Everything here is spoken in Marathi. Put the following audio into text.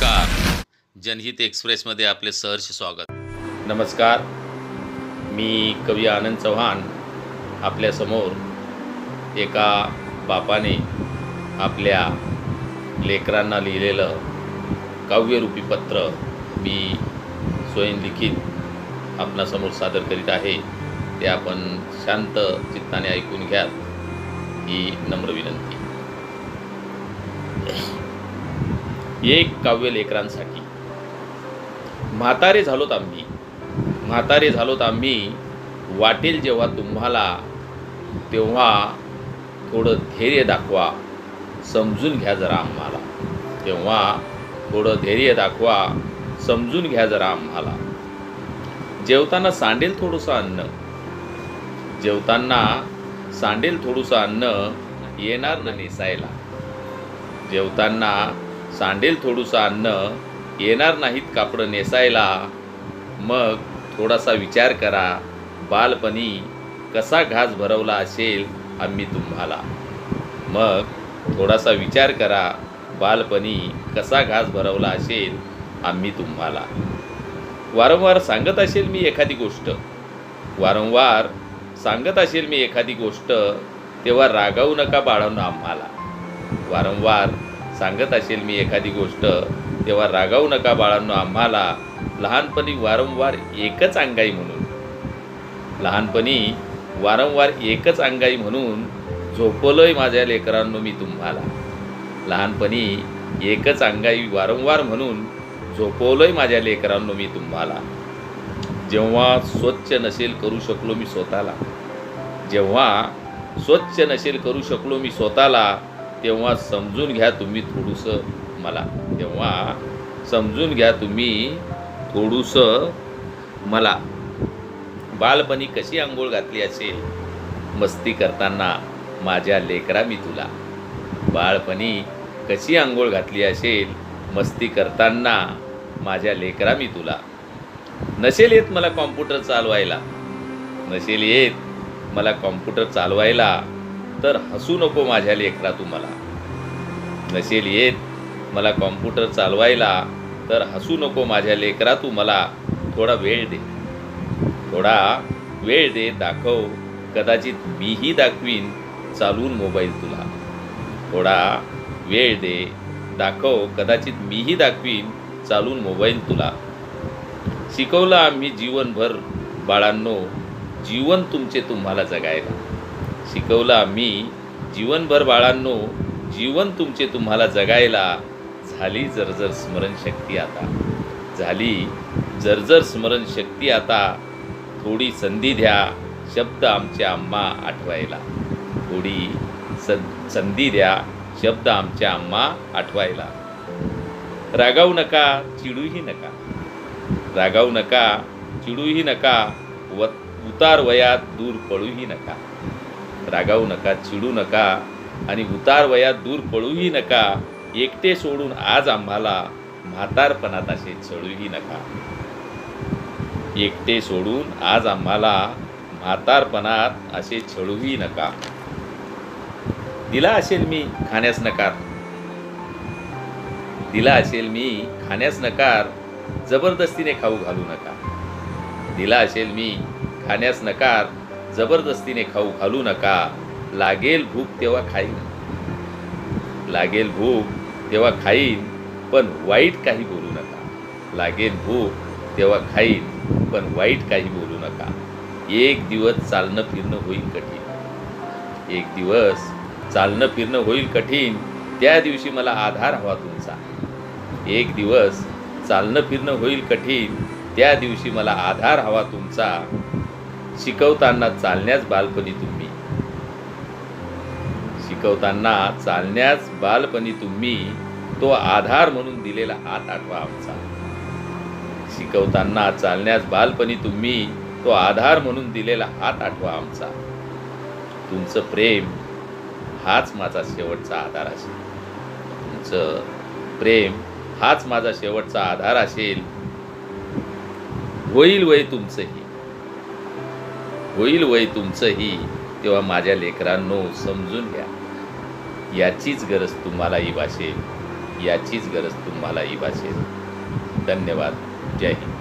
नमस्कार. जनहित एक्सप्रेसमध्ये आपले सहर्ष स्वागत. नमस्कार. मी कवी आनंद चव्हाण आपल्यासमोर एका बापाने आपल्या लेकरांना लिहिलेलं काव्यरूपी पत्र मी स्वयंलिखित आपणासमोर सादर करीत आहे. ते आपण शांत चित्ताने ऐकून घ्या ही नम्र विनंती. एक काव्य लेकरांसाठी. म्हातारे झालोत आम्ही. म्हातारे झालोत आम्ही. वाटेल जेव्हा तुम्हाला तेव्हा थोडं धैर्य दाखवा. समजून घ्या जरा आम्हाला. तेव्हा थोडं धैर्य दाखवा. समजून घ्या जरा आम्हाला. जेवताना सांडेल थोडंसं अन्न. जेवताना सांडेल थोडंसं अन्न. येणार ना नेसायला. जेवताना सांडेल थोडंसं अन्न येणार नाहीत कापडं नेसायला. मग थोडासा विचार करा बालपणी कसा घास भरवला असेल आम्ही तुम्हाला. मग थोडासा विचार करा बालपणी कसा घास भरवला असेल आम्ही तुम्हाला. वारंवार सांगत असेल मी एखादी गोष्ट. वारंवार सांगत असेल मी एखादी गोष्ट तेव्हा रागावू नका बाळवणं आम्हाला. वारंवार सांगत असेल मी एखादी गोष्ट तेव्हा रागावू नका बाळांनो आम्हाला लहानपणी वारंवार एकच अंगाई म्हणून लहानपणी वारंवार एकच अंगाई म्हणून झोपवलंय माझ्या लेकरांनो मी तुम्हाला. लहानपणी एकच अंगाई वारंवार म्हणून झोपवलंय माझ्या लेकरांनो मी तुम्हाला. जेव्हा स्वच्छ नसेल करू शकलो मी स्वतःला. जेव्हा स्वच्छ नसेल करू शकलो मी स्वतःला तेव्हा समजून घ्या तुम्ही थोडंसं मला. तेव्हा समजून घ्या तुम्ही थोडंसं मला. बालपणी कशी आंघोळ घातली असेल? मस्ती करताना माझ्या लेकरा मी तुला. बाळपणी कशी आंघोळ घातली असेल? मस्ती करताना माझ्या लेकरा मी तुला. नसेल येत मला कॉम्प्युटर चालवायला. नसेल येत मला कॉम्प्युटर चालवायला. तर हसू नको माझ्या लेकरा तुम्हाला नसेल येत मला कॉम्प्युटर चालवायला तर हसू नको माझ्या लेकरा तू मला. थोडा वेळ दे. थोडा वेळ दे दाखव. कदाचित मीही दाखवीन चालून मोबाईल तुला. थोडा वेळ दे दाखव. कदाचित मीही दाखवीन चालून मोबाईल तुला. शिकवलं आम्ही जीवनभर बाळांनो. जीवन तुमचे तुम्हाला जगायला. शिकवलं आम्ही जीवनभर बाळांनो जीवन तुमचे तुम्हाला जगायला झाली जर्जर स्मरणशक्ती आता. झाली जर्जर स्मरणशक्ती आता. थोडी संधी द्या शब्द आमच्या आम्हा आठवायला. थोडी सं संधी द्या शब्द आमच्या आम्हा आठवायला. रागावू नका चिडूही नका. रागावू नका चिडूही नका. व उतार वयात दूर पळूही नका. रागावू नका चिडू नका आणि उतार वयात दूर पळूही नका. एकटे सोडून आज आम्हाला म्हातारपणात असे चळूही नका. एकटे सोडून आज आम्हाला म्हातारपणात असे छळूही नका. दिला असेल मी खाण्यास नकार. दिला असेल मी खाण्यास नकार जबरदस्तीने खाऊ घालू नका. दिला असेल मी खाण्यास नकार जबरदस्तीने खाऊ घालू नका. लागेल भूक तेव्हा खाईन. लागेल भूक तेव्हा खाईन पण वाईट काही बोलू नका. लागेल भूक तेव्हा खाईन पण वाईट काही बोलू नका. एक दिवस चालणं फिरणं होईल कठीण. एक दिवस चालणं फिरणं होईल कठीण त्या दिवशी मला आधार हवा तुमचा. एक दिवस चालणं फिरणं होईल कठीण त्या दिवशी मला आधार हवा तुमचा. शिकवताना चालण्यास बालपणी तुम्ही. शिकवताना चालण्यास बालपणी तुम्ही तो आधार म्हणून दिलेला हात आठवा आमचा. शिकवताना चालण्यास बालपणी तुम्ही तो आधार म्हणून दिलेला हात आठवा आमचा. तुमचं प्रेम हाच माझा शेवटचा आधार असेल. तुमचं प्रेम हाच माझा शेवटचा आधार असेल. होईल वय तुमचंही. होईल वय तुमचंही तेव्हा माझ्या लेकरांनो समजून घ्या. याचीच गरज तुम्हालाही भासेल. याचीच गरज तुम्हालाही भासेल. धन्यवाद. जय हिंद.